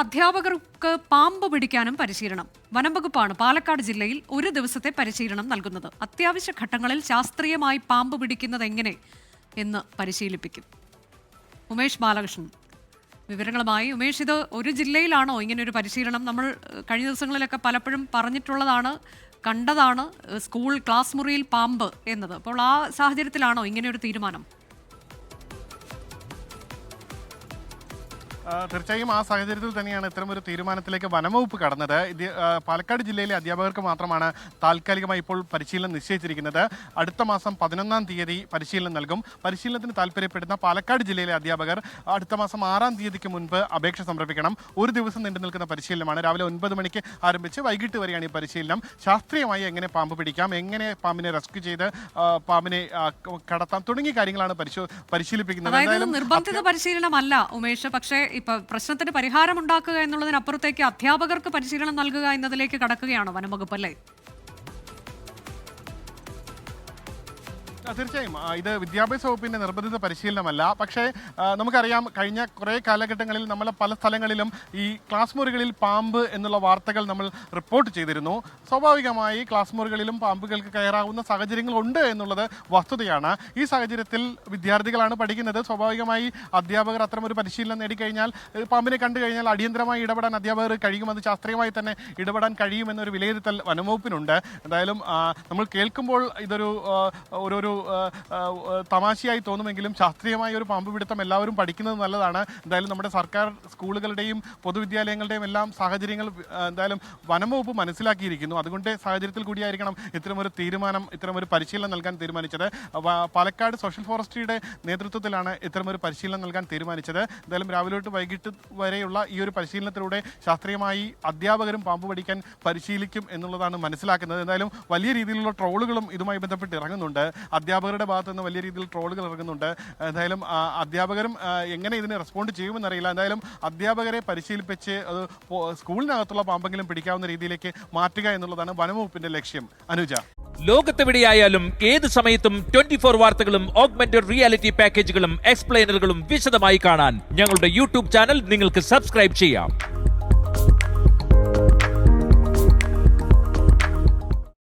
അധ്യാപകർക്ക് പാമ്പ് പിടിക്കാനും പരിശീലനം. വനംവകുപ്പാണ് പാലക്കാട് ജില്ലയിൽ ഒരു ദിവസത്തെ പരിശീലനം നൽകുന്നത്. അത്യാവശ്യ ഘട്ടങ്ങളിൽ ശാസ്ത്രീയമായി പാമ്പ് പിടിക്കുന്നത് എങ്ങനെ എന്ന് പരിശീലിപ്പിക്കും. ഉമേഷ് ബാലകൃഷ്ണൻ. വിവരങ്ങളുമായി ഉമേഷ് ഇത് ഒരു ജില്ലയിലാണോ ഇങ്ങനെ ഒരു പരിശീലനം? നമ്മൾ കഴിഞ്ഞ ദിവസങ്ങളിലൊക്കെ പലപ്പോഴും പറഞ്ഞിട്ടുള്ളതാണ് കണ്ടതാണ് സ്കൂൾ ക്ലാസ് മുറിയിൽ പാമ്പ് എന്നത്. അപ്പോൾ ആ സാഹചര്യത്തിലാണോ ഇങ്ങനെ ഒരു തീരുമാനം? തീർച്ചയായും ആ സാഹചര്യത്തിൽ തന്നെയാണ് ഒരു തീരുമാനത്തിലേക്ക് വനംവകുപ്പ് കടന്നത്. ഇത് പാലക്കാട് ജില്ലയിലെ അധ്യാപകർക്ക് മാത്രമാണ് താൽക്കാലികമായി ഇപ്പോൾ പരിശീലനം നിശ്ചയിച്ചിരിക്കുന്നത്. അടുത്ത മാസം പതിനൊന്നാം തീയതി പരിശീലനം നൽകും. പരിശീലനത്തിന് താല്പര്യപ്പെടുന്ന പാലക്കാട് ജില്ലയിലെ അധ്യാപകർ അടുത്ത മാസം ആറാം തീയതിക്ക് മുൻപ് അപേക്ഷ സമർപ്പിക്കണം. ഒരു ദിവസം നീണ്ടു നിൽക്കുന്ന പരിശീലനമാണ്. രാവിലെ ഒൻപത് മണിക്ക് ആരംഭിച്ച് വൈകിട്ട് വരെയാണ് ഈ പരിശീലനം. ശാസ്ത്രീയമായി എങ്ങനെ പാമ്പ് പിടിക്കാം എങ്ങനെ പാമ്പിനെ റെസ്ക്യൂ ചെയ്ത് പാമ്പിനെ കടത്താം തുടങ്ങിയ കാര്യങ്ങളാണ് പരിശോ പരിശീലിപ്പിക്കുന്നത്. നിർബന്ധിത പരിശീലനമല്ല ഉമേഷ്. പക്ഷേ ഇപ്പൊ പ്രശ്നത്തിന് പരിഹാരം ഉണ്ടാക്കുക എന്നുള്ളതിനപ്പുറത്തേക്ക് അധ്യാപകർക്ക് പരിശീലനം നൽകുക എന്നതിലേക്ക് കടക്കുകയാണോ വനംവകുപ്പ് അല്ലേ? തീർച്ചയായും. ഇത് വിദ്യാഭ്യാസ വകുപ്പിന്റെ നിർബന്ധിത പരിശീലനമല്ല. പക്ഷേ നമുക്കറിയാം കഴിഞ്ഞ കുറേ കാലഘട്ടങ്ങളിൽ നമ്മളെ പല സ്ഥലങ്ങളിലും ഈ ക്ലാസ് മുറികളിൽ പാമ്പ് എന്നുള്ള വാർത്തകൾ നമ്മൾ റിപ്പോർട്ട് ചെയ്തിരുന്നു. സ്വാഭാവികമായി ക്ലാസ് മുറികളിലും പാമ്പുകൾക്ക് കയറാവുന്ന സാഹചര്യങ്ങളുണ്ട് എന്നുള്ളത് വസ്തുതയാണ്. ഈ സാഹചര്യത്തിൽ വിദ്യാർത്ഥികളാണ് പഠിക്കുന്നത്. സ്വാഭാവികമായി അധ്യാപകർ അത്തരം ഒരു പരിശീലനം നേടിക്കഴിഞ്ഞാൽ പാമ്പിനെ കണ്ടു കഴിഞ്ഞാൽ അടിയന്തരമായി ഇടപെടാൻ അധ്യാപകർ കഴിയും. അത് ശാസ്ത്രീയമായി തന്നെ ഇടപെടാൻ കഴിയുമെന്നൊരു വിലയിരുത്തൽ വനംവകുപ്പിനുണ്ട്. എന്തായാലും നമ്മൾ കേൾക്കുമ്പോൾ ഇതൊരു ഒരു തമാശയായി തോന്നുമെങ്കിലും ശാസ്ത്രീയമായ ഒരു പാമ്പ് പിടുത്തം എല്ലാവരും പഠിക്കുന്നത് നല്ലതാണ്. എന്തായാലും നമ്മുടെ സർക്കാർ സ്കൂളുകളുടെയും പൊതുവിദ്യാലയങ്ങളുടെയും എല്ലാം സാഹചര്യങ്ങൾ എന്തായാലും വനംവകുപ്പ് മനസ്സിലാക്കിയിരിക്കുന്നു. അതുകൊണ്ട് സാഹചര്യത്തിൽ കൂടിയായിരിക്കണം ഇത്തരമൊരു തീരുമാനം ഇത്തരമൊരു പരിശീലനം നൽകാൻ തീരുമാനിച്ചത്. പാലക്കാട് സോഷ്യൽ ഫോറസ്ട്രിയുടെ നേതൃത്വത്തിലാണ് ഇത്തരമൊരു പരിശീലനം നൽകാൻ തീരുമാനിച്ചത്. എന്തായാലും രാവിലെ തൊട്ട് വൈകിട്ട് വരെയുള്ള ഈ ഒരു പരിശീലനത്തിലൂടെ ശാസ്ത്രീയമായി അധ്യാപകരും പാമ്പ് പഠിക്കാൻ പരിശീലിക്കും എന്നുള്ളതാണ് മനസ്സിലാക്കുന്നത്. എന്തായാലും വലിയ രീതിയിലുള്ള ട്രോളുകളും ഇതുമായി ബന്ധപ്പെട്ട് ഇറങ്ങുന്നുണ്ട്. അധ്യാപകരുടെ ഭാഗത്തു നിന്ന് വലിയ രീതിയിൽ ട്രോളുകൾ ഇറങ്ങുന്നുണ്ട്. എന്തായാലും അധ്യാപകരും എങ്ങനെ ഇതിന് റെസ്പോണ്ട് ചെയ്യുമെന്നറിയില്ല എന്തായാലും അധ്യാപകരെ പരിശീലിപ്പിച്ച് അത് സ്കൂളിനകത്തുള്ള പാമ്പെങ്കിലും പിടിക്കാവുന്ന രീതിയിലേക്ക് മാറ്റുക എന്നുള്ളതാണ് വനംവകുപ്പിന്റെ ലക്ഷ്യം. അനുജ. ലോകത്തെവിടെയായാലും ഏത് സമയത്തും ട്വന്റി ഫോർ വാർത്തകളും ഓഗ്മെന്റഡ് റിയാലിറ്റി പാക്കേജുകളും എക്സ്പ്ലെയിനറുകളും വിശദമായി കാണാൻ ഞങ്ങളുടെ യൂട്യൂബ് ചാനൽ നിങ്ങൾക്ക് സബ്സ്ക്രൈബ് ചെയ്യാം.